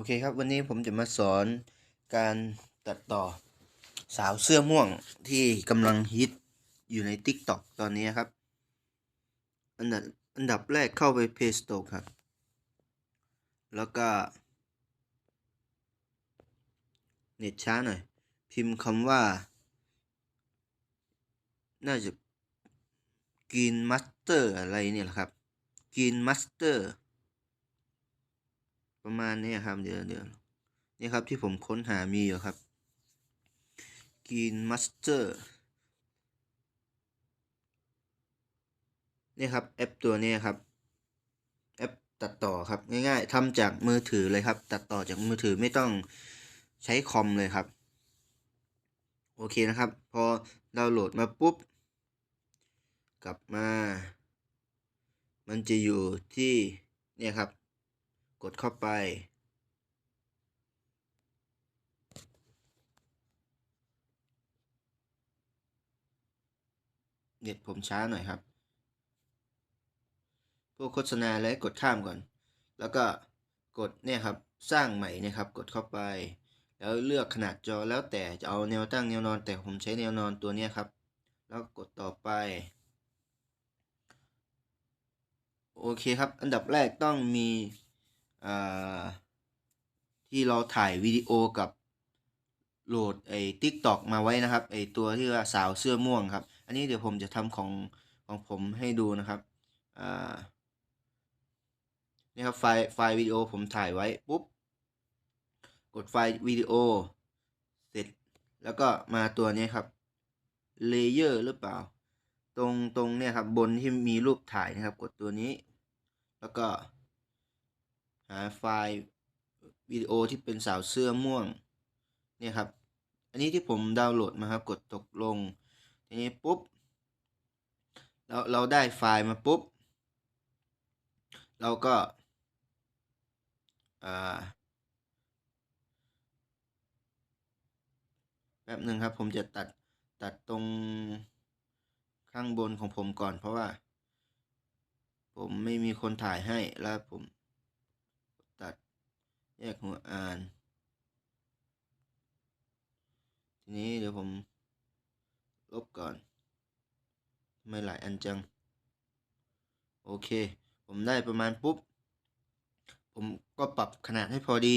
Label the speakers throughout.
Speaker 1: อเคครับวันนี้ผมจะมาสอนการตัดต่อสาวเสื้อม่วงที่กำลังฮิตอยู่ใน TikTok ตอนนี้ครับ อันดับอันดับแรกเข้าไป Play Store ครับ แล้วก็เน็ตช้าหน่อย พิมพ์คำว่า น่าจะ Green Master อะไรเนี่ยแหละครับ Green Master ประมาณนี้ครับ เดี๋ยวเดี๋ยวนี่ครับที่ผมค้นหามีอยู่ครับ Green Master นี่ครับแอปตัวนี้ครับแอปตัดต่อครับง่ายๆทำจากมือถือเลยครับ ตัดต่อจากมือถือไม่ต้องใช้คอมเลยครับ โอเคนะครับ พอดาวน์โหลดมาปุ๊บ กลับมา มันจะอยู่ที่เนี่ยครับ กดเข้าไป เน็ตผมช้าหน่อยครับ พวกโฆษณาแล้วกดข้ามก่อน แล้วก็กดเนี่ยครับ สร้างใหม่นี่ยครับ กดเข้าไป แล้วเลือกขนาดจอแล้วแต่จะเอาแนวตั้งแนวนอน แต่ผมใช้แนวนอนตัวเนี้ยครับ แล้วกดต่อไปโอเคครับ อันดับแรกต้องมี ที่เราถ่ายวิดีโอกับโหลดไอ้ทิกตอกมาไว้นะครับไอ้ตัวที่ว่าสาวเสื้อม่วงครับ อันนี้เดี๋ยวผมจะทำของของผมให้ดูนะครับนี่ครับไฟล์ไฟล์วิดีโอผมถ่ายไว้ปุ๊บกดไฟล์วิดีโอเสร็จแล้วก็มาตัวนี้ครับเลเยอร์หรือเปล่า ตรงตรงเนี่ยครับบนที่มีรูปถ่ายนะครับ กดตัวนี้ แล้วก็ หาไฟล์วิดีโอที่เป็นสาวเสื้อม่วงเนี่ยครับ อันนี้ที่ผมดาวน์โหลดมาครับกดตกลงทีนี้ปุ๊บเราเราได้ไฟล์มาปุ๊บ เราก็แป๊บหนึ่งครับผมจะตัดตัดตรงข้างบนของผมก่อนเพราะว่า ผมไม่มีคนถ่ายให้แล้วผม แยกหัวอ่าน ทีนี้เดี๋ยวผม ลบก่อน ไม่หลายอันจัง โอเค ผมได้ประมาณปุ๊บ ผมก็ปรับขนาดให้พอดี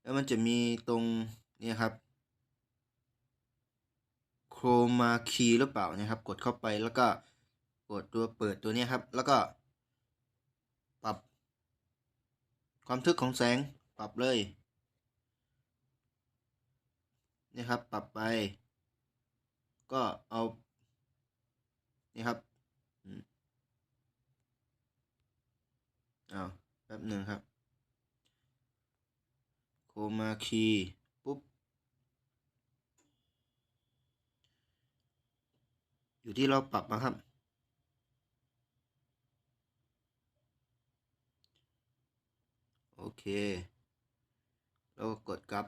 Speaker 1: แล้วมันจะมีตรงนี้ครับโครมาคีหรือเปล่านะครับ กดเข้าไปแล้วก็กดตัวเปิดตัวนี้ครับ แล้วก็ ปรับ ความทึกของแสงปรับเลยนี่ครับปรับไป ก็เอานี่ครับเอาแป๊บหนึ่งครับ โคมาคีปุ๊บ อยู่ที่เราปรับนะครับ โอ เค แล้วก็กดกลับ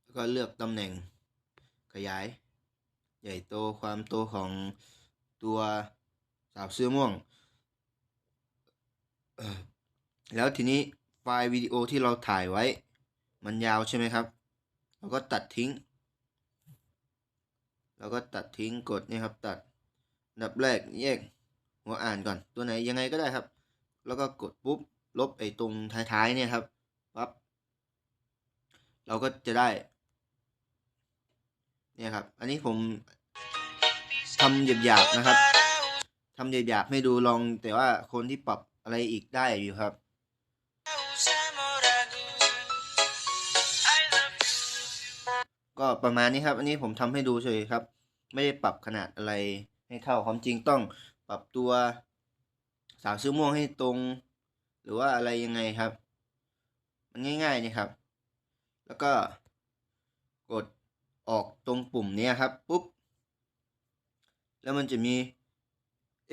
Speaker 1: แล้วก็เลือกตำแหน่งขยาย ใหญ่โตความโตของตัวสาวเสื้อม่วง แล้วทีนี้ไฟล์วิดีโอที่เราถ่ายไว้ มันยาวใช่ไหมครับ เราก็ตัดทิ้ง เราก็ตัดทิ้งกดนี่ครับตัดนดับแรกแยก หัวอ่านก่อนตัวไหนยังไงก็ได้ครับ แล้วก็กดปุ๊บลบไอ้ตรงท้ายๆเนี่ยครับปั๊บเราก็จะได้ เนี่ยครับ อันนี้ผมทำหยาบๆนะครับทำหยาบๆให้ดูลองแต่ว่าคนที่ปรับอะไรอีกได้อยู่ครับก็ประมาณนี้ครับ อันนี้ผมทำให้ดูเฉยครับ ไม่ได้ปรับขนาดอะไรให้เท่าความจริงต้อง ปรับตัวสาวซื้อม่วงให้ตรง หรือว่าอะไรยังไงครับ มันง่ายๆนี่ครับ แล้วก็กดออกตรงปุ่มนี้ครับปุ๊บ แล้วมันจะมี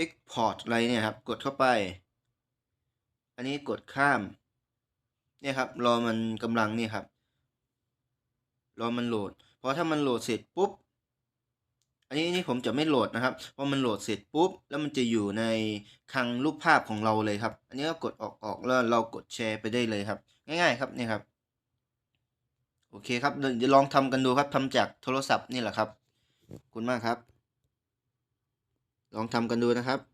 Speaker 1: Export อะไรเนี่ยครับ กดเข้าไป อันนี้กดข้าม เนี่ยครับ รอมันกำลังนี่ครับ รอมันโหลด เพราะถ้ามันโหลดเสร็จปุ๊บ อันนี้นี่ผมจะไม่โหลดนะครับเพราะมันโหลดเสร็จปุ๊บ แล้วมันจะอยู่ในคลังรูปภาพของเราเลยครับ อันนี้ก็กดออกออกแล้วเรากดแชร์ไปได้เลยครับ ง่ายๆครับนี่ครับ โอเคครับเดี๋ยวจะลองทำกันดูครับทำจากโทรศัพท์นี่แหละครับขอบคุณมากครับ ลองทำกันดูนะครับ